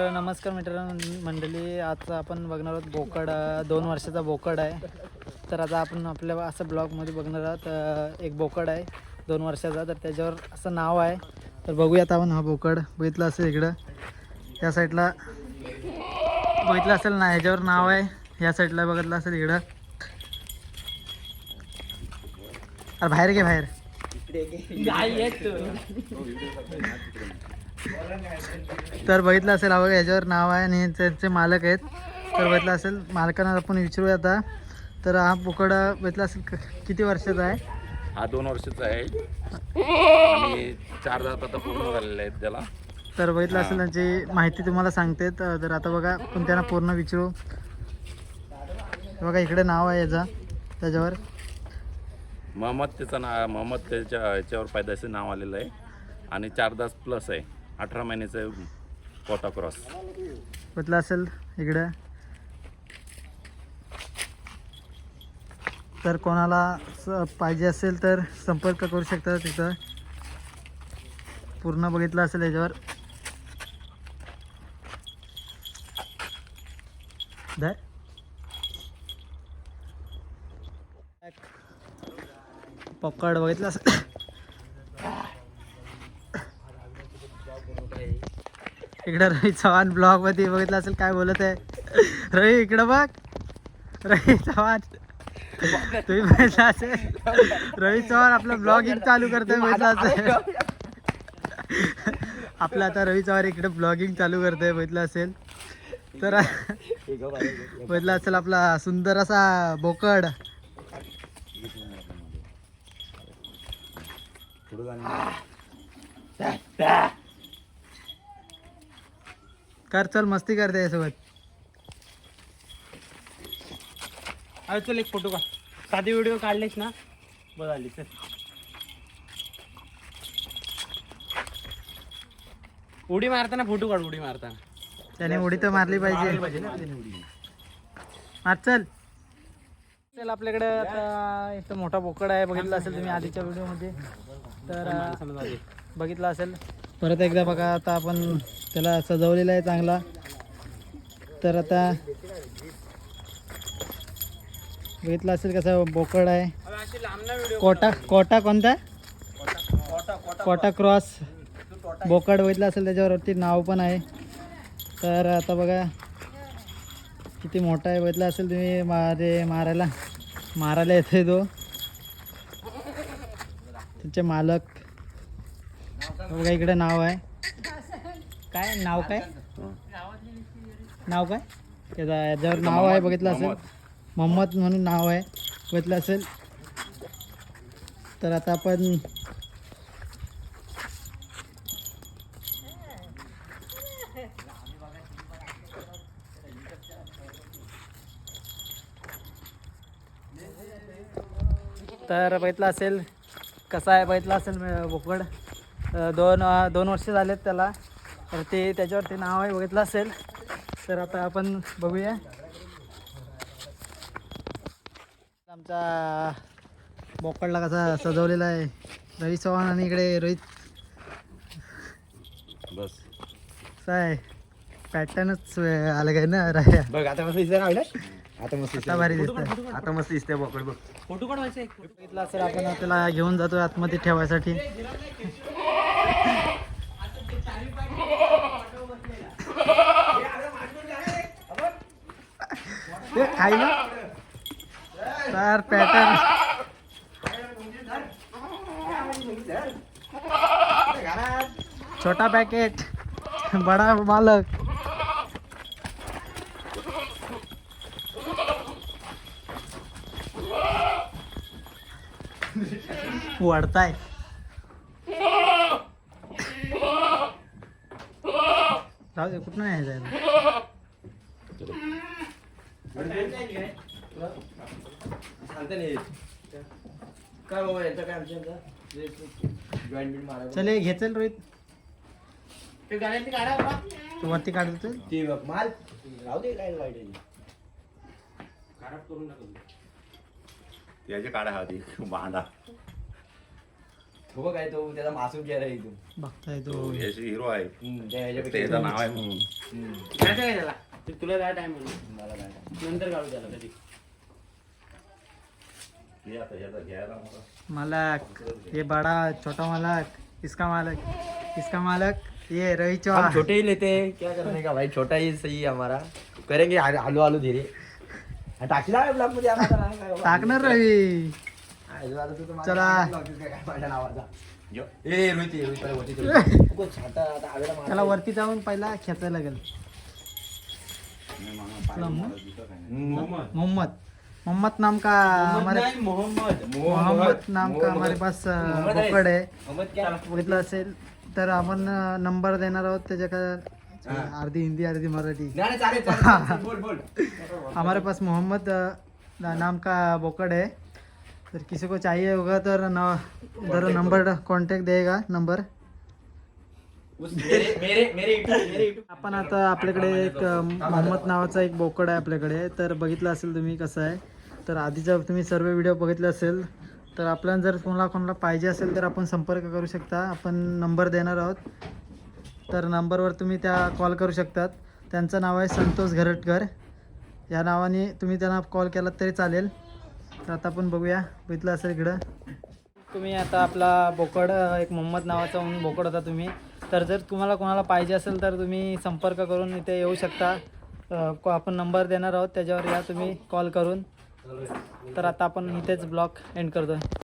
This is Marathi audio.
नमस्कार मित्रांनो मंडळी आता आपण बघणार आहोत बोकड दोन वर्षाचा बोकड आहे. तर आता आपण आपल्या असं ब्लॉगमध्ये बघणार आहोत एक बोकड आहे दोन वर्षाचा. तर त्याच्यावर असं नाव आहे. तर बघूयात आपण हा बोकड बघितलं असेल इकडं? त्या साईडला बघितलं असेल ना ह्याच्यावर नाव आहे. ह्या साईडला बघितलं असेल इकडं? अरे बाहेर घे बाहेर. तर बघितलं असेल हा बघा याच्यावर नाव आहे आणि त्यांचे मालक आहेत. तर बघितलं असेल मालकांना आपण विचारूया आता. तर हा बोकड बघितलं असेल किती वर्षाचा आहे? हा दोन वर्षाचा आहे. आणि चार दात आता पूर्ण झालेले आहेत त्याला. तर बघितलं असेल त्यांची माहिती तुम्हाला सांगते. तर आता बघा आपण त्यांना पूर्ण विचारू. बघा इकडे नाव आहे याचा त्याच्यावर. मोहम्मद त्याचं नाव मोहम्मद त्याच्या याच्यावर पैदाशी नाव आलेलं आहे. आणि चार दास प्लस आहे. अठरा महिन्याचं पोता क्रॉस. कुठला असेल? इकडे. तर कोणाला पाहिजे असेल तर संपर्क करू शकता तिथं. पूर्ण बघितलं असेल याच्यावर. पकड बघितलं असेल. इकडं रवी चव्हाण ब्लॉगमध्ये बघितलं असेल काय बोलत आहे? रवी इकडं बघ. रवी चव्हाण. तुम्ही बघितलं असेल? रवी चव्हाण आपलं ब्लॉगिंग चालू करतोय बघितलं असेल? आपलं आता रवी चव्हाण इकडे ब्लॉगिंग चालू करतोय बघितलं असेल? तर बघितलं असेल आपला सुंदर असा बोकड. कर चल मस्ती करते यासोबत अरे चल एक फोटो का साधी व्हिडिओ काढलेस ना बरं आली चल. उडी मारताना फोटो काढ उडी मारताना. त्याने उडी तर मारली पाहिजे. मार चल. चल आपल्याकडे आता इथं मोठा बोकड आहे बघितलं असेल तुम्ही आधीच्या व्हिडिओमध्ये तर. बघितलं असेल. परत एकदा बघा आता आपण त्याला सजवलेला आहे चांगला. तर आता बघितलं असेल कसं बोकड आहे. कोटा कोटा कोणता? कोटा क्रॉस. बोकड बघितलं असेल त्याच्यावरती नाव पण आहे. तर आता बघा किती मोठा आहे बघितलं असेल तुम्ही मारे मारायला. मारायला येतोय तो. त्याचे मालक. बघा इकडे नाव आहे. काय? नाव काय? नाव काय? त्याचा याच्यावर नाव आहे बघितलं असेल. मोहम्मद म्हणून नाव आहे बघितलं असेल. तर आता आपण तर बघितलं असेल. कसा आहे? बघितलं असेल बोकड. दोन दोन वर्ष झालेत त्याला. तर ते त्याच्यावरती नाव आहे बघितलं असेल. तर आता आपण बघूया. आमचा बोकडला कसा सजवलेला आहे. रवी चव्हाण आणि इकडे रोहित. बस. आहे पॅटर्नच आलं काय ना राया बघ आता मस्त ना अविनाश आता मस्त आता भारी दिसतंय. दिसतंय आता मस्त दिसतंय बोकड बघ. फोटो काढवायचा एक. बघितलं असेल आपण त्याला घेऊन जातो आतमध्ये ठेवायसाठी. ते ना तर पॅटर्न. छोटा पॅकेट बडा मालक. वाढताय कुठं नाही जायला? काय बाबा यांचं काय आमच्या जॉईंट बीट मारा चल हे घे चल रोहित. ते गाड्यांची काढा बाबा. तू वरती काढतो ते. बघ माल. राहू दे काय वाईट आहे. याची काढा हवी भांडा तो बघ काय तो त्याचा मासूम चेहरा आहे इथून बघताय तो. तो यश हिरो आहे. हम्म, त्या त्याचं नाव आहे म्हणून काय त्याला? ते तुला जाय टाइम म्हणून मला नाही. नंतर काढू त्याला कधी हे आता ह्याचा घ्यायला मला. मालक ये बड़ा छोटा मालक इसका मालक इसका मालक ये रवि हम चौहान छोटे ही लेते हैं क्या करने का भाई छोटा ही सही है हमारा करेंगे आलू आलू धीरे हा, टाकला आहे ब्लॉगमध्ये आम्हाला नाही काय बाबा. टाकणार रवी हा, हे आता तू तर माझ्या चला. काय काय माझ्या नावाचा. ए रोहित रोहित पहिले वरती चल. आता आवेला. त्याला वरती जाऊन पहिला खेचायला लागेल नाही, मला पाहिलं, मला दिसत आहे. हम्म. मोहम्मद. मोहम्मद. नाम का हमारे मोहम्मद. मोहम्मद नाम का हमारे पास. बोकड आहे. बघितलं असेल तर आपण नंबर देणार आहोत त्याच्या का अर्धी हिंदी अर्धी मराठी. हमारे पास मोहम्मद नाम का बोकड है तर किसी को चाहिए होगा तर न इधर नंबर कांटेक्ट देगा नंबर उस मेरे मेरे मेरे YouTube मेरे YouTube आपण आता आपल्याकडे एक मोहम्मद नावाचा एक बोकड आहे आपल्याकडे. तर बघितलं असेल तुम्ही कसं आहे. तर आधीचा तुम्ही सर्व व्हिडिओ बघितले असेल. तर आपल्याला जर कोणाला कोणाला पाहिजे असेल तर आपण संपर्क करू शकता. आपण नंबर देणार आहोत. तर नंबरवर तुम्ही त्या कॉल करू शकतात. त्यांचं नाव आहे संतोष घरटकर. या नावाने तुम्ही त्यांना कॉल केलात तरी चालेल. तर आता आपण बघूया. बघितलं असेल इकडं. तुम्ही आता आपला बोकड एक मोहम्मद नावाचा म्हणून बोकड होता तुम्ही. तर जर तुम्हाला कोणाला पाहिजे असेल तर तुम्ही संपर्क करून इथे येऊ शकता. अ, आपण नंबर देणार आहोत त्याच्यावर या तुम्ही कॉल करून. तर आता आपण इथेच ब्लॉग एंड करतोय.